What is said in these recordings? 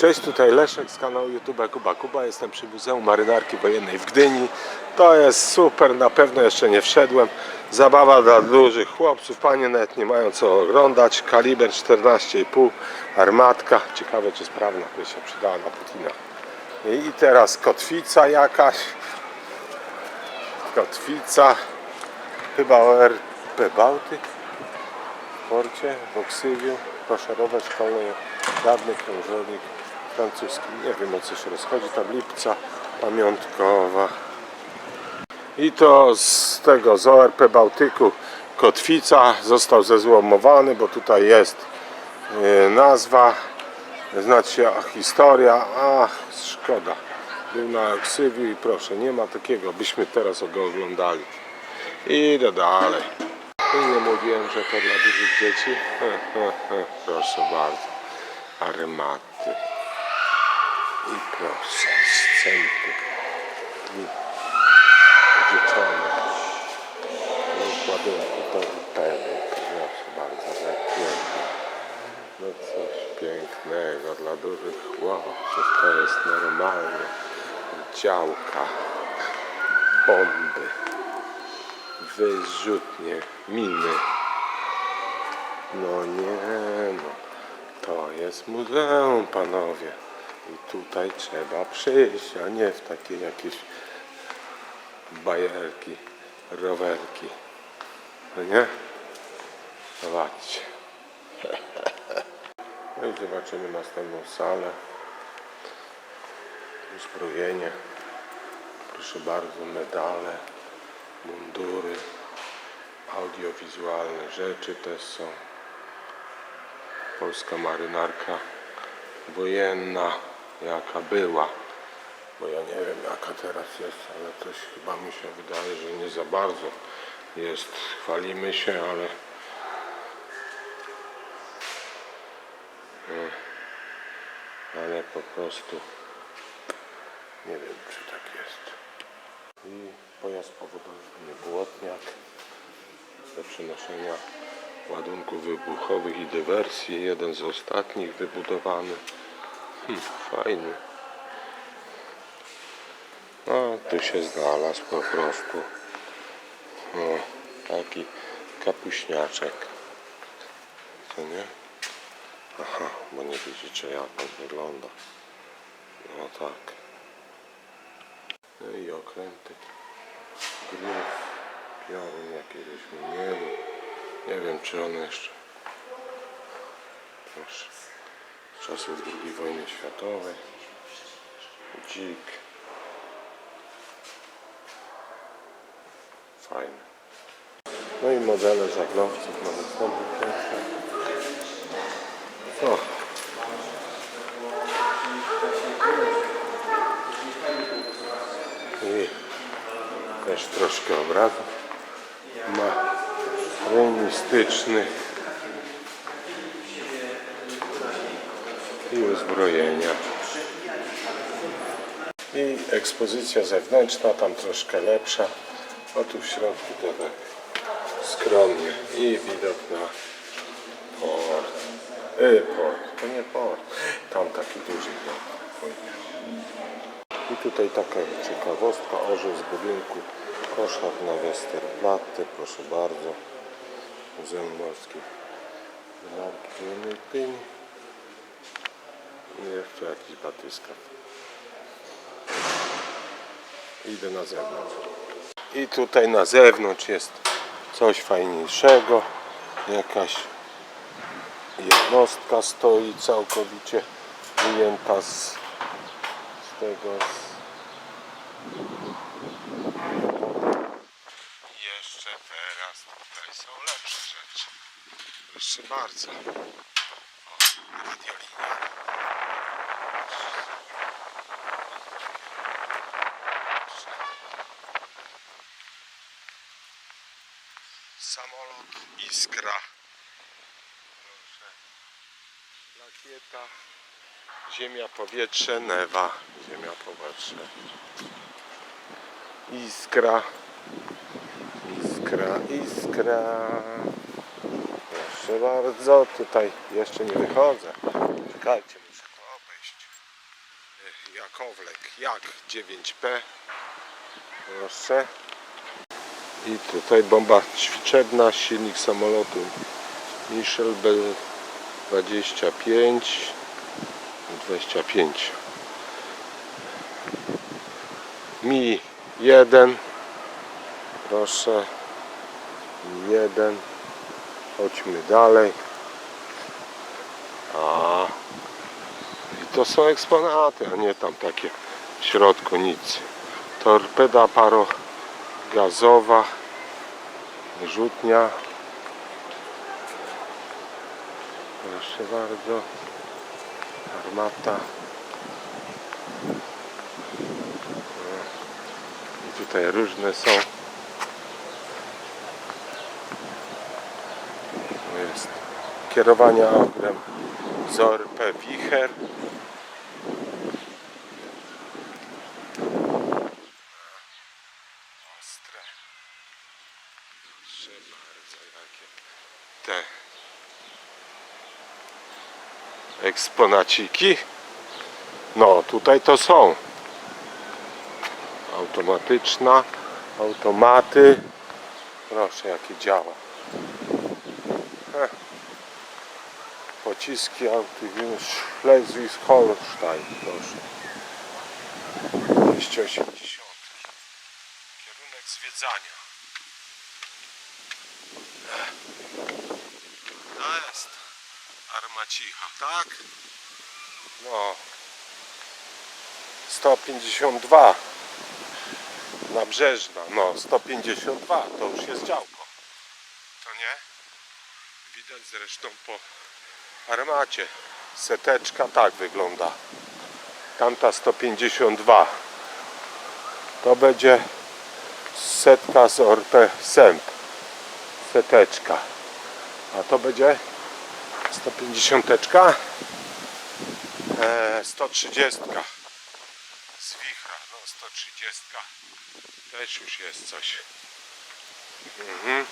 Cześć, tutaj Leszek z kanału YouTube Kuba Kuba. Jestem przy Muzeum Marynarki Wojennej w Gdyni. To jest super, na pewno jeszcze nie wszedłem. Zabawa dla dużych chłopców, panie nawet nie mają co oglądać. Kaliber 14,5, armatka. Ciekawe czy sprawna by się przydała na Putina. I teraz kotwica jakaś. Kotwica. Chyba ORP Bałtyk w porcie, w Oksywiu, koszarowe szkolne, dawny krążownik Nie wiem o co się rozchodzi, tam lipca pamiątkowa. I to z tego, z ORP Bałtyku Kotwica został zezłomowany, bo tutaj jest e, nazwa, znaczy historia, ach szkoda. Był na Oksywiu i proszę, nie ma takiego, byśmy teraz go oglądali. Idę dalej. I nie mówiłem, że to dla dużych dzieci. Proszę bardzo. Armaty. I proszę. I dziecione. I ładunki torpedy. Proszę bardzo, jak pięknie. No coś pięknego dla dużych chłopców. To jest normalnie. Działka. Bomby wyrzutnie, miny. No nie no, to jest muzeum panowie. I tutaj trzeba przyjść, a nie w takie jakieś bajerki, rowerki. No nie? Zobaczcie. No i zobaczymy następną salę. Uzbrojenie. Proszę bardzo, medale mundury, audiowizualne rzeczy też są. Polska marynarka wojenna, jaka była. Bo ja nie wiem jaka teraz jest, ale coś chyba mi się wydaje, że nie za bardzo jest. Chwalimy się, ale ale po prostu nie wiem czy tak jest i pojazd powodowny błotniak do przenoszenia ładunków wybuchowych i dywersji. Jeden z ostatnich wybudowany. Hmm, fajny. No, tu się znalazł po prostu. No, taki kapuśniaczek. Co nie? Aha, bo nie widzicie jak on wygląda. No tak. No i okręty. Grów, piorun jakiegoś mieli. Nie wiem czy one jeszcze. Proszę. Czasów II wojny światowej. Dzik. Fajne. No i modele żaglowców na następnym piętrze. O. I też troszkę obrazu ma remistyczny i uzbrojenia. I ekspozycja zewnętrzna, tam troszkę lepsza. O tu w środku to tak skromnie. I widok na port. Y, port, to nie port. Tam taki duży port. I tutaj taka ciekawostka, orzeł z budynku koszar na Westerplatte, proszę bardzo. Muzeum Morskie Marki jeszcze jakiś batyskaw. Idę na zewnątrz. I tutaj na zewnątrz jest coś fajniejszego. Jakaś jednostka stoi całkowicie wyjęta z, z tego z jeszcze teraz tutaj są lepsze rzeczy. Proszę bardzo. O. Iskra. Proszę. Ziemia, powietrze, Newa. Ziemia, powietrze. Iskra. Iskra, iskra. Proszę bardzo, tutaj jeszcze nie wychodzę. Czekajcie, muszę to obejść. Jakowlek, jak 9P. Proszę. I tutaj bomba ćwiczebna, silnik samolotu Michel B25 25 Mi 1 proszę Mi 1 chodźmy dalej. A. I to są eksponaty, a nie tam takie w środku nic. Torpeda parogazowa rzutnia proszę bardzo armata. I tutaj różne są. Jest kierowania ogniem ZOR P Wicher ostre proszę bardzo jakie te eksponaciki. No tutaj to są. Automatyczna automaty. Proszę jakie działa. Heh. pociski Autowius Schleswig-Holstein proszę. 280 kierunek zwiedzania. To jest armacicha, tak? No. 152 Nabrzeżna, no 152 to już jest działko. To nie? widać zresztą po armacie. Seteczka tak wygląda. Tamta 152 to będzie setka z ORP SEMP seteczka. A to będzie 150 e, 130 z wichra no 130 też już jest coś. Mhm.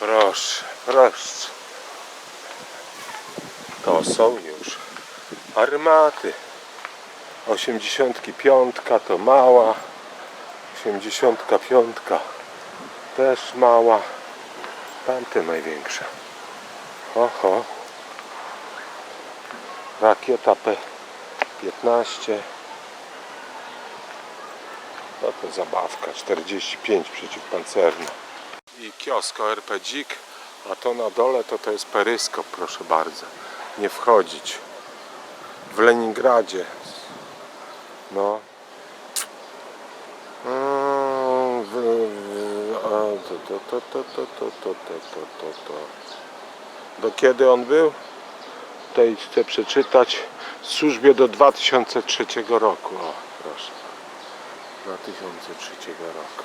proszę proszę. To są już armaty. 85 to mała. 85 też mała. Tamte oho rakieta P15 no to zabawka. 45 przeciwpancerna. I kiosko RP Dzik a to na dole to to jest peryskop proszę bardzo. Nie wchodzić. W Leningradzie. No. Mm, w- w- a, to, to, to, to, to, to, to, to, to, to. Do kiedy on był? Tutaj chcę przeczytać. W służbie do 2003 roku. O, proszę. 2003 roku.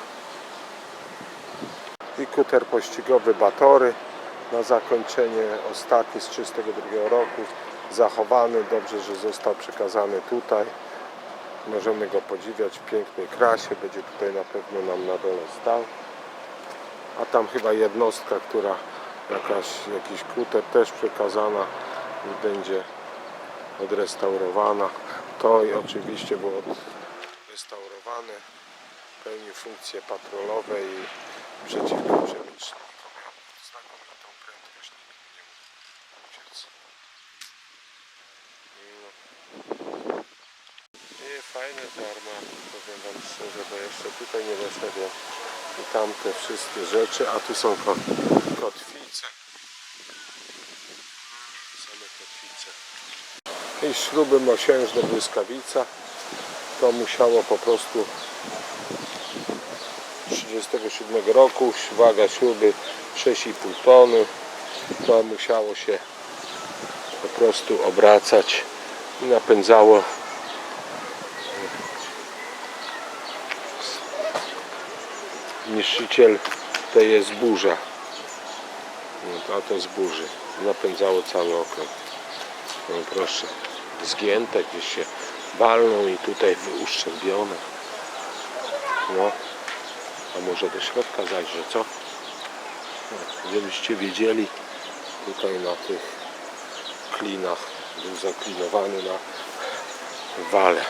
I kuter pościgowy Batory. Na zakończenie ostatni z 32 roku. Zachowany. Dobrze, że został przekazany tutaj. Możemy go podziwiać w pięknej krasie. Będzie tutaj na pewno nam na dole stał. A tam chyba jednostka, która jakaś, jakiś kuter też przekazana i będzie odrestaurowana. To i oczywiście było odrestaurowane. Pełni funkcje patrolowe i. I fajne te armaty, powiem Wam szczerze, bo jeszcze tutaj nie doszedłem. I tam te wszystkie rzeczy, a tu są kotwice. Same kotwice. I śruby mosiężne błyskawica. To musiało po prostu 37 roku, waga śruby 6,5 tony. To musiało się po prostu obracać i napędzało niszczyciel to jest burza. A to z burzy. Napędzało cały okręt. No proszę. Zgięte gdzieś się walną i tutaj uszczerbione. No. A może do środka zajrzę, co? No, żebyście wiedzieli tutaj na tych klinach był zaklinowany na wale.